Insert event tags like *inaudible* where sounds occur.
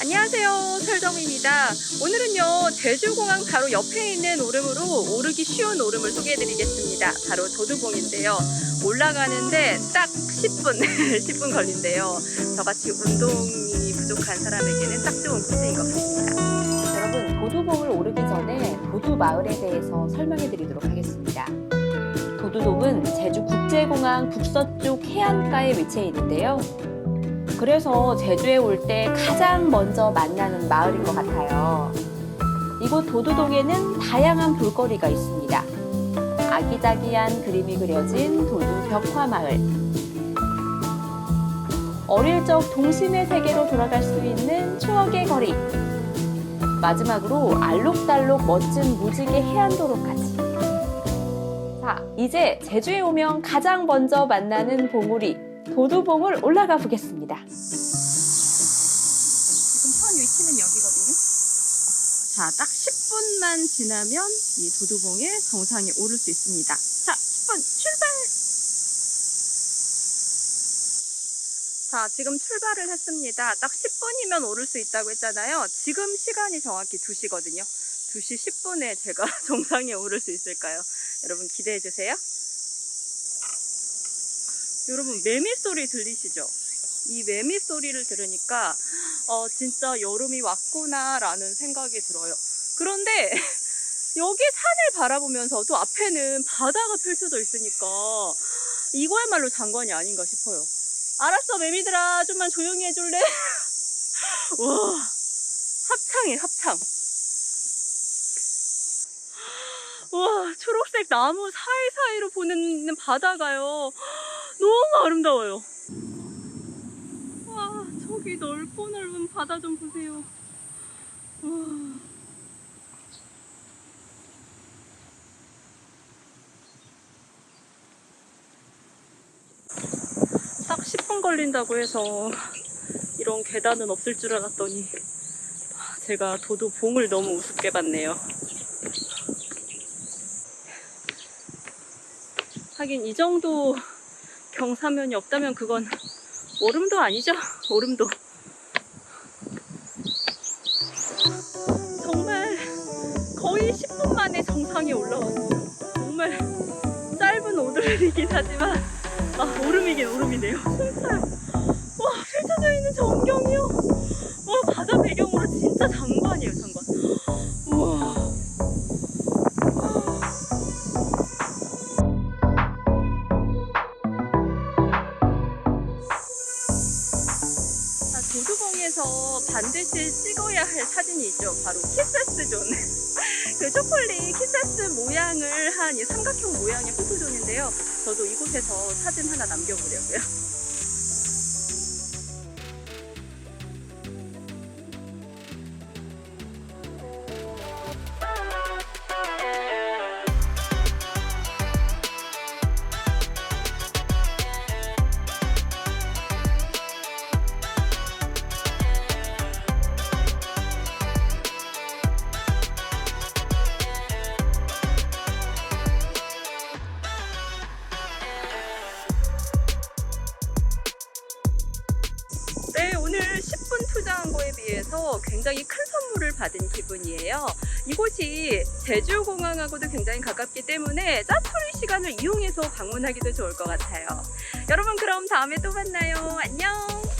안녕하세요. 설정입니다. 오늘은요, 제주공항 바로 옆에 있는 오름으로 오르기 쉬운 오름을 소개해 드리겠습니다. 바로 도두봉인데요. 올라가는데 딱 10분, 10분 *laughs* 걸린대요. 저같이 운동이 부족한 사람에게는 딱 좋은 코스인 것 같습니다. 여러분 도두봉을 오르기 전에 도두 마을에 대해서 설명해 드리도록 하겠습니다. 도두동은 제주 국제공항 북서쪽 해안가에 위치해 있는데요. 그래서 제주에 올 때 가장 먼저 만나는 마을인 것 같아요. 이곳 도두동에는 다양한 볼거리가 있습니다. 아기자기한 그림이 그려진 도두 벽화 마을. 어릴 적 동심의 세계로 돌아갈 수 있는 추억의 거리. 마지막으로 알록달록 멋진 무지개 해안도로까지. 자, 이제 제주에 오면 가장 먼저 만나는 봉우리 도두봉을 올라가 보겠습니다. 지금 현 위치는 여기거든요. 자, 딱 10분만 지나면 이 도두봉의 정상에 오를 수 있습니다. 자, 10분 출발! 자, 지금 출발을 했습니다. 딱 10분이면 오를 수 있다고 했잖아요. 지금 시간이 정확히 2시거든요. 2시 10분에 제가 *laughs* 정상에 오를 수 있을까요? 여러분 기대해 주세요. 여러분 매미 소리 들리시죠? 이 매미 소리를 들으니까 어, 진짜 여름이 왔구나 라는 생각이 들어요. 그런데 *laughs* 여기 산을 바라보면서도 앞에는 바다가 펼쳐져 있으니까 이거야말로 장관이 아닌가 싶어요. 알았어, 매미들아. 좀만 조용히 해줄래? *laughs* 와, 합창해, 합창. *gasps* 와, 초록색 나무 사이사이로 보는 바다가요. 너무 아름다워요. 와, 저기 넓고 넓은 바다 좀 보세요. 와. 딱 10분 걸린다고 해서 이런 계단은 없을 줄 알았더니 제가 도도 봉을 너무 우습게 봤네요. 하긴 이 정도 경사면이 없다면 그건 오름도 아니죠? *laughs* 오름도. 정말 거의 10분 만에 정상에 올라왔어요. 정말 짧은 오름이긴 하지만 아, 오름이긴 오름이네요. 진짜. 와, 펼쳐져 있는 전경이요. 와, 바다 배경으로 진짜 장관이에요, 장관. 반드시 찍어야 할 사진이 있죠. 바로 키세스 존. *laughs* 그 초콜릿 키세스 모양을 한 이 삼각형 모양의 포토존인데요. 저도 이곳에서 사진 하나 남겨보려고요. 10분 투자한 거에 비해서 굉장히 큰 선물을 받은 기분이에요. 이곳이 제주공항하고도 굉장히 가깝기 때문에 짜투리 시간을 이용해서 방문하기도 좋을 것 같아요. 여러분, 그럼 다음에 또 만나요. 안녕!